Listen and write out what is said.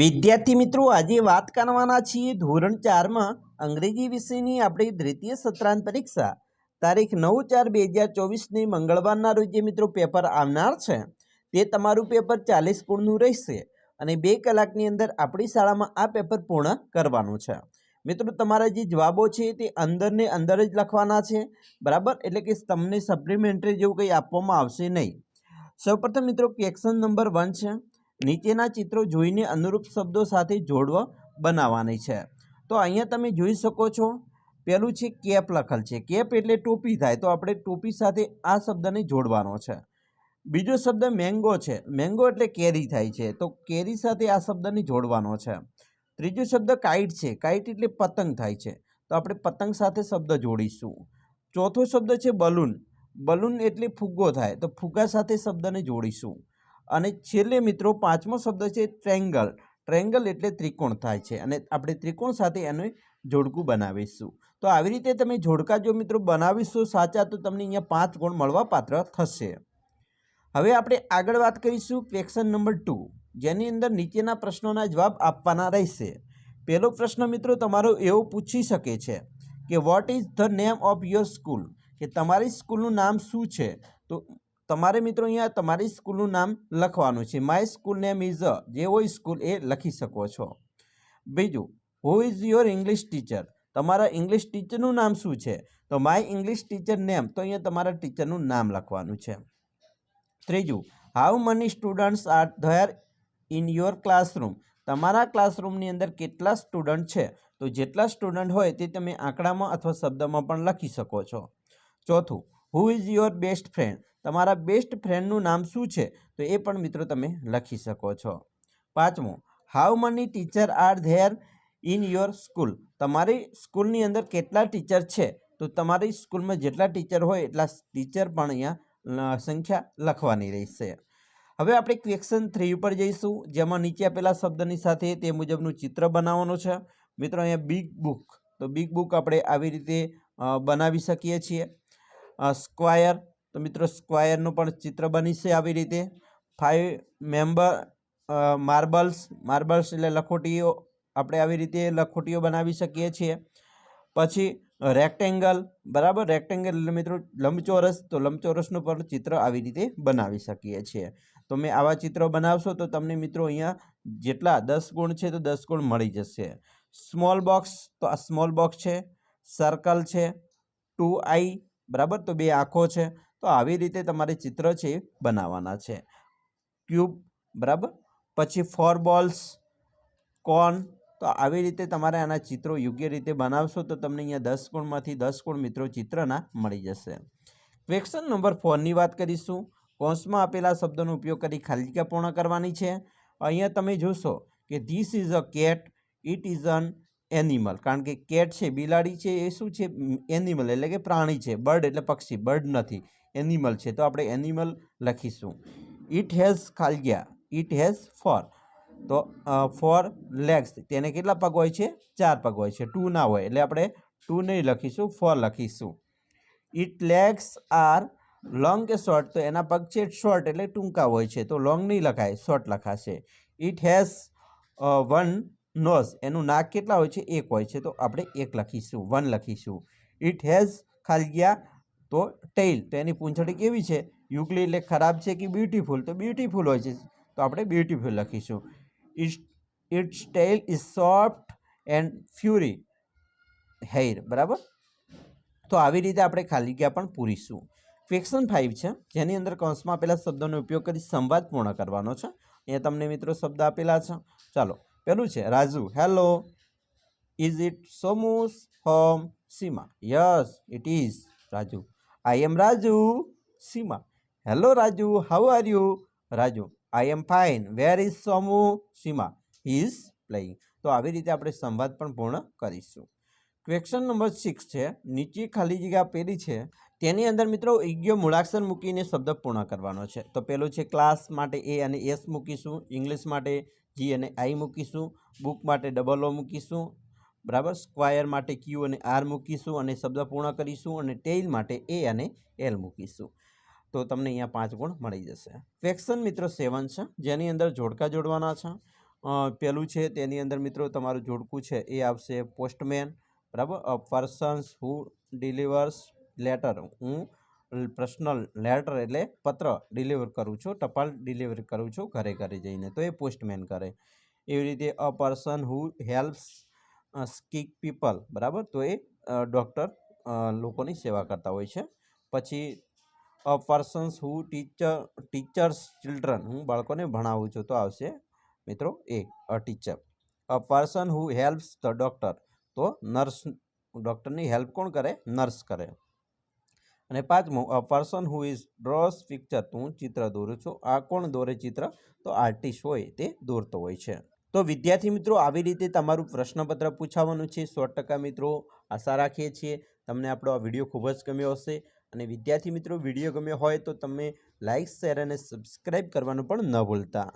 વિદ્યાર્થી મિત્રો, આજે વાત કરવાના છીએ ધોરણ ચારમાં અંગ્રેજી વિષયની આપણી દ્વિતીય સત્રાંત પરીક્ષા. તારીખ નવ ચાર બે હજાર ચોવીસની મંગળવારના રોજે મિત્રો પેપર આવનાર છે. તે તમારું પેપર ચાલીસ ગુણનું રહેશે અને બે કલાકની અંદર આપણી શાળામાં આ પેપર પૂર્ણ કરવાનું છે. મિત્રો, તમારા જે જવાબો છે તે અંદરને અંદર જ લખવાના છે. બરાબર? એટલે કે તમને સપ્લિમેન્ટરી જેવું કંઈ આપવામાં આવશે નહીં. સૌપ્રથમ મિત્રો ક્વેશ્ચન નંબર વન છે. નીચેના ચિત્રો જોઈને અનુરૂપ શબ્દો સાથે જોડવા બનાવવાની છે. તો અહીંયા તમે જોઈ શકો છો પહેલું છે કેપ લખેલ છે. કેપ એટલે ટોપી થાય, તો આપણે ટોપી સાથે આ શબ્દને જોડવાનો છે. બીજો શબ્દ મેંગો છે. મેંગો એટલે કેરી થાય છે, તો કેરી સાથે આ શબ્દને જોડવાનો છે. ત્રીજો શબ્દ કાઇટ છે. કાઇટ એટલે પતંગ થાય છે. તો આપણે પતંગ સાથે શબ્દ જોડીશું. ચોથો શબ્દ છે બલૂન. બલૂન એટલે ફુગ્ગો થાય, તો ફુગ્ગા સાથે શબ્દને જોડીશું. અને છેલ્લે મિત્રો પાંચમો શબ્દ છે ટ્રેંગલ. ટ્રેંગલ એટલે ત્રિકોણ થાય છે અને આપણે ત્રિકોણ સાથે એનું જોડકું બનાવીશું. તો આવી રીતે તમે જોડકા જો મિત્રો બનાવીશું સાચા તો તમને અહીંયા પાંચ ગુણ મળવા પાત્ર થશે. હવે આપણે આગળ વાત કરીશું ક્વેશ્ચન નંબર ટુ. જેની અંદર નીચેના પ્રશ્નોના જવાબ આપવાના રહેશે. પહેલો પ્રશ્ન મિત્રો તમારો એવો પૂછી શકે છે કે what is the name of your school કે તમારી સ્કૂલનું નામ શું છે? તો તમારે મિત્રો અહીંયા તમારી સ્કૂલનું નામ લખવાનું છે. My school name is uh જે હોય સ્કૂલ એ લખી શકો છો. બીજું who is your English teacher તમારા ઇંગ્લિશ ટીચરનું નામ શું છે? તો માય ઇંગ્લિશ ટીચર નેમ તો અહીંયા તમારા ટીચરનું નામ લખવાનું છે. ત્રીજું how many students are there in your classroom તમારા ક્લાસરૂમની અંદર કેટલા સ્ટુડન્ટ છે? તો જેટલા સ્ટુડન્ટ હોય તે તમે આંકડામાં અથવા શબ્દમાં પણ લખી શકો છો. ચોથું who is your best friend તમારા બેસ્ટ ફ્રેન્ડનું નામ શું છે? તો એ પણ મિત્રો તમે લખી શકો છો. પાંચમું how many teacher are there in your school તમારી સ્કૂલની અંદર કેટલા ટીચર છે? તો તમારી સ્કૂલમાં જેટલા ટીચર હોય, એટલા ટીચર પણ અહીંયા સંખ્યા લખવાની રહેશે. હવે આપણે ક્વેશ્ચન થ્રી ઉપર જઈશું. જેમાં નીચે આપેલા શબ્દની સાથે તે મુજબનું ચિત્ર બનાવવાનું છે. મિત્રો, અહીંયા બિગ બુક તો બિગ બુક આપણે આવી રીતે બનાવી શકીએ છીએ. સ્ક્વાયર, તો મિત્રો સ્ક્વાયરનું પણ ચિત્ર બની છે આવી રીતે. ફાઇવ મેમ્બર માર્બલ્સ માર્બલ્સ એટલે લખોટીઓ, આપણે આવી રીતે લખોટીઓ બનાવી શકીએ છીએ. પછી રેક્ટેંગલ બરાબર? રેક્ટેંગલ એટલે મિત્રો લંબચોરસ, તો લંબચોરસનું પણ ચિત્ર આવી રીતે બનાવી શકીએ છીએ. તો મેં આવા ચિત્રો બનાવશો તો તમને મિત્રો અહીંયા જેટલા દસ ગુણ છે તો દસ ગુણ મળી જશે. સ્મોલ બોક્સ તો આ સ્મોલ બોક્સ છે. સર્કલ છે. ટુ આઈ બરાબર? તો બે આંખો છે. તો આવી રીતે તમારે ચિત્ર છે એ બનાવવાના છે. ક્યુબ, બરાબર? પછી ફોર બોલ્સ કોન તો આવી રીતે તમારે આના ચિત્રો યોગ્ય રીતે બનાવશો તો તમને અહીંયા દસ ગુણમાંથી દસ ગુણ મિત્રો ચિત્રના મળી જશે. ક્વેશ્ચન નંબર ફોરની વાત કરીશું. કૌંસમાં આપેલા શબ્દોનો ઉપયોગ કરી ખાલી પૂર્ણ કરવાની છે. અહીંયા તમે જોશો કે this is a cat, it is an animal કારણ કે કેટ છે, બિલાડી છે, એ શું છે? એનિમલ એટલે કે પ્રાણી છે. બર્ડ એટલે પક્ષી. બર્ડ નથી. એનિમલ છે. તો આપણે એનિમલ લખીશું. ઇટ હેઝ ખાલગ્યા ઇટ હેઝ ફોર તો ફોર લેગ્સ તેને કેટલા પગ હોય છે? ચાર પગ હોય છે. ટુ ના હોય. એટલે આપણે ટુ નહીં લખીશું ફોર લખીશું. ઇટ લેગ્સ આર લોંગ કે શોર્ટ તો એના પગ છે શોર્ટ એટલે ટૂંકા હોય છે. તો લોંગ નહીં લખાય શોર્ટ લખાશે. ઇટ હેઝ વન નોઝ, એનું નાક કેટલા હોય છે? એક હોય છે. તો આપણે એક લખીશું, વન લખીશું. ઇટ હેઝ ખાલગ્યા તો ટેઇલ તો એની પૂંછડી કેવી છે? યુગલી એટલે ખરાબ છે કે બ્યુટીફુલ તો બ્યુટીફુલ હોય છે. તો આપણે બ્યુટીફુલ લખીશું. It its tail is soft and furry hair બરાબર? તો આવી રીતે આપણે ખાલી ગયા પણ પૂરીશું. ક્વેશ્ચન ફાઇવ છે. જેની અંદર કૌંસમાં આપેલા શબ્દોનો ઉપયોગ કરી સંવાદ પૂર્ણ કરવાનો છે. અહીંયા તમને મિત્રો શબ્દ આપેલા છે. ચાલો. પેલું છે, Raju. Hello is it Somu's home Seema yes it is Raju. I am Raju Seema hello Raju how are you Raju I am fine where is Somu Seema he is playing તો આવી રીતે આપણે સંવાદ પણ પૂર્ણ કરીશું. Question number six છે. નીચે ખાલી જગ્યા પેલી છે. તેની અંદર મિત્રો યોગ્ય મૂળાક્ષર મૂકીને શબ્દ પૂર્ણ કરવાનો છે. તો પેલું છે ક્લાસ માટે એ અને એસ મૂકીશું, ઇંગ્લિશ માટે જી અને આઈ મૂકીશું, બુક માટે ડબલ ઓ મૂકીશું, બરાબર? સ્ક્વાયર માટે ક્યુ અને આર મૂકીશું અને શબ્દ પૂર્ણ કરીશું અને ટેઇલ માટે એ અને એલ મૂકીશું. તો તમને અહીંયા પાંચ ગુણ મળી જશે. ફેક્શન મિત્રો સેવન છે, જેની અંદર જોડકા જોડવાના છે. પેલું છે તેની અંદર મિત્રો તમારું જોડકું છે એ આવશે પોસ્ટમેન, બરાબર? Persons who delivers letter. હું પર્સનલ લેટર એટલે પત્ર ડિલિવર કરું છું, ટપાલ ડિલિવર કરું છું ઘરે ઘરે જઈને. તો એ પોસ્ટમેન કરે. એવી રીતે a person who helps sick people, બરાબર? તો એ ડૉક્ટર લોકોની સેવા કરતા હોય છે. પછી a persons who teacher, teachers children, હું બાળકોને ભણાવું છું તો આવશે મિત્રો એ, a teacher. A person who helps the doctor, તો નર્સ, ડૉક્ટરની હેલ્પ કોણ કરે? નર્સ કરે. અને પાંચમું, a person who is draws picture હું ચિત્ર દોરું છું. આ કોણ દોરે ચિત્ર? તો આર્ટિસ્ટ હોય તે દોરતો હોય છે. તો વિદ્યાર્થી મિત્રો, આવી રીતે તમારું પ્રશ્નપત્ર પૂછાવાનું છે. સો ટકા મિત્રો, આશા રાખીએ છીએ તમને આપણો આ વીડિયો ખૂબ જ ગમ્યો હશે. અને વિદ્યાર્થી મિત્રો, વીડિયો ગમ્યો હોય તો તમે લાઇક શેર અને સબસ્ક્રાઈબ કરવાનું પણ ન ભૂલતા.